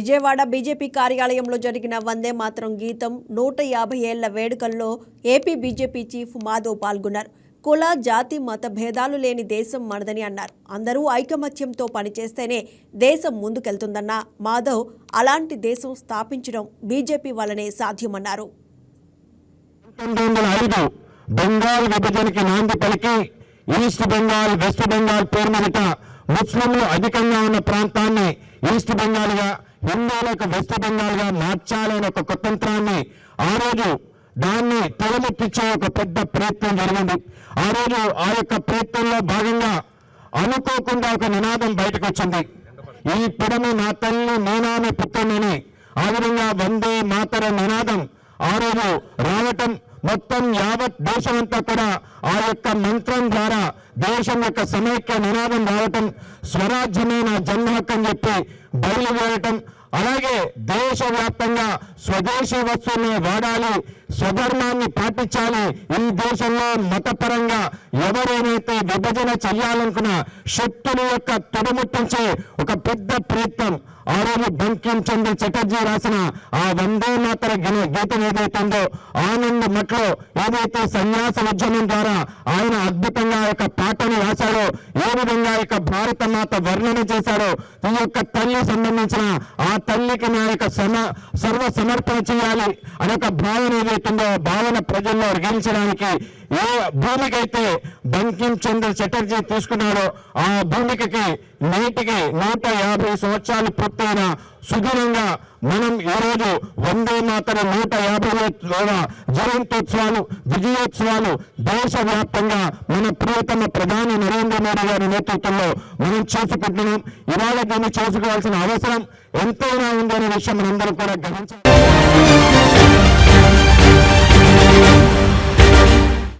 Vijayawada BJP కార్యాలయంలో జరిగిన వందే మాత్రం గీతం నూట యాభై ఏళ్ళ వేడుకల్లో ఏపీ బీజేపీ చీఫ్ మాధవ్ పాల్గొన్నారు. కుల జాతి మత భేదాలు లేని దేశం మనదని అన్నారు. అందరూ ఐకమత్యంతో పనిచేస్తేనే దేశం ముందుకెళ్తుందన్న మాధవ్ అలాంటి దేశం స్థాపించడం బీజేపీ వల్లనే సాధ్యమన్నారు. ఐదు బెంగాల్ విభజనకి నాంది పలికి ఈస్ట్ బెంగాల్ వెస్ట్ బెంగాల్ పేరు ముస్లింలు అధికంగా ఉన్న ప్రాంతాన్ని ఈస్ట్ బెంగాల్గా హిందువులకు వెస్ట్ బెంగాల్గా మార్చాలనే ఒక కుతంత్రాన్ని ఆ రోజు దాన్ని తొలమెత్తించే ఒక పెద్ద ప్రయత్నం జరిగింది. ఆ రోజు ఆ యొక్క ప్రయత్నంలో భాగంగా అనుకోకుండా ఒక నినాదం బయటకు వచ్చింది. ఈ పిడము నా తల్లి నేనామె పుత్రమని ఆ విధంగా వందే మాతర నినాదం ఆ రోజు రావటం మొత్తం యావత్ దేశమంతా కూడా ఆ యొక్క మంత్రం ద్వారా దేశం యొక్క సమైక్య నినాదం రావటం స్వరాజ్యమే నా జన్మ హక్కు అని చెప్పి బయలుదేరటం అలాగే దేశవ్యాప్తంగా స్వదేశీ వస్తువుల్ని వాడాలి స్వధర్మాన్ని పాటించాలి. ఈ దేశంలో మతపరంగా ఎవరేమైతే విభజన చేయాలనుకున్న శక్తుల యొక్క తుడముట్టించే ఒక పెద్ద ప్రయత్నం. ఆ రోజు బంకిం చంద్ర చటర్జీ రాసిన ఆ వందే మాతర గీతం ఏదైతుందో ఆనంద్ మట్లో ఏదైతే సన్యాస ఉద్యమం ద్వారా ఆయన అద్భుతంగా ఆ యొక్క పాటను రాశాడో ఏ విధంగా యొక్క భారత మాత వర్ణన చేశాడో ఈ యొక్క తల్లి సంబంధించిన ఆ తల్లికి నా యొక్క సమ సర్వ సమర్పణ చేయాలి అనే ఒక భావన ఏదైతుందో భావన ప్రజల్లో రగిలించడానికి ఏ భూమికైతే బంకిం చంద్ర చటర్జీ తీసుకున్నాడో ఆ భూమికకి నేటికి నూట యాభై సంవత్సరాలు పూర్తయిన సుదూరంగా మనం ఈరోజు వందే మాతర నూట యాభై జయంతోత్సవాలు విజయోత్సవాలు దేశవ్యాప్తంగా మన ప్రియతమ ప్రధాని నరేంద్ర మోడీ గారి నేతృత్వంలో మనం చేసుకుంటున్నాం. ఇవాళ దీన్ని చేసుకోవాల్సిన అవసరం ఎంతైనా ఉందనే విషయం మనందరూ కూడా Thank you.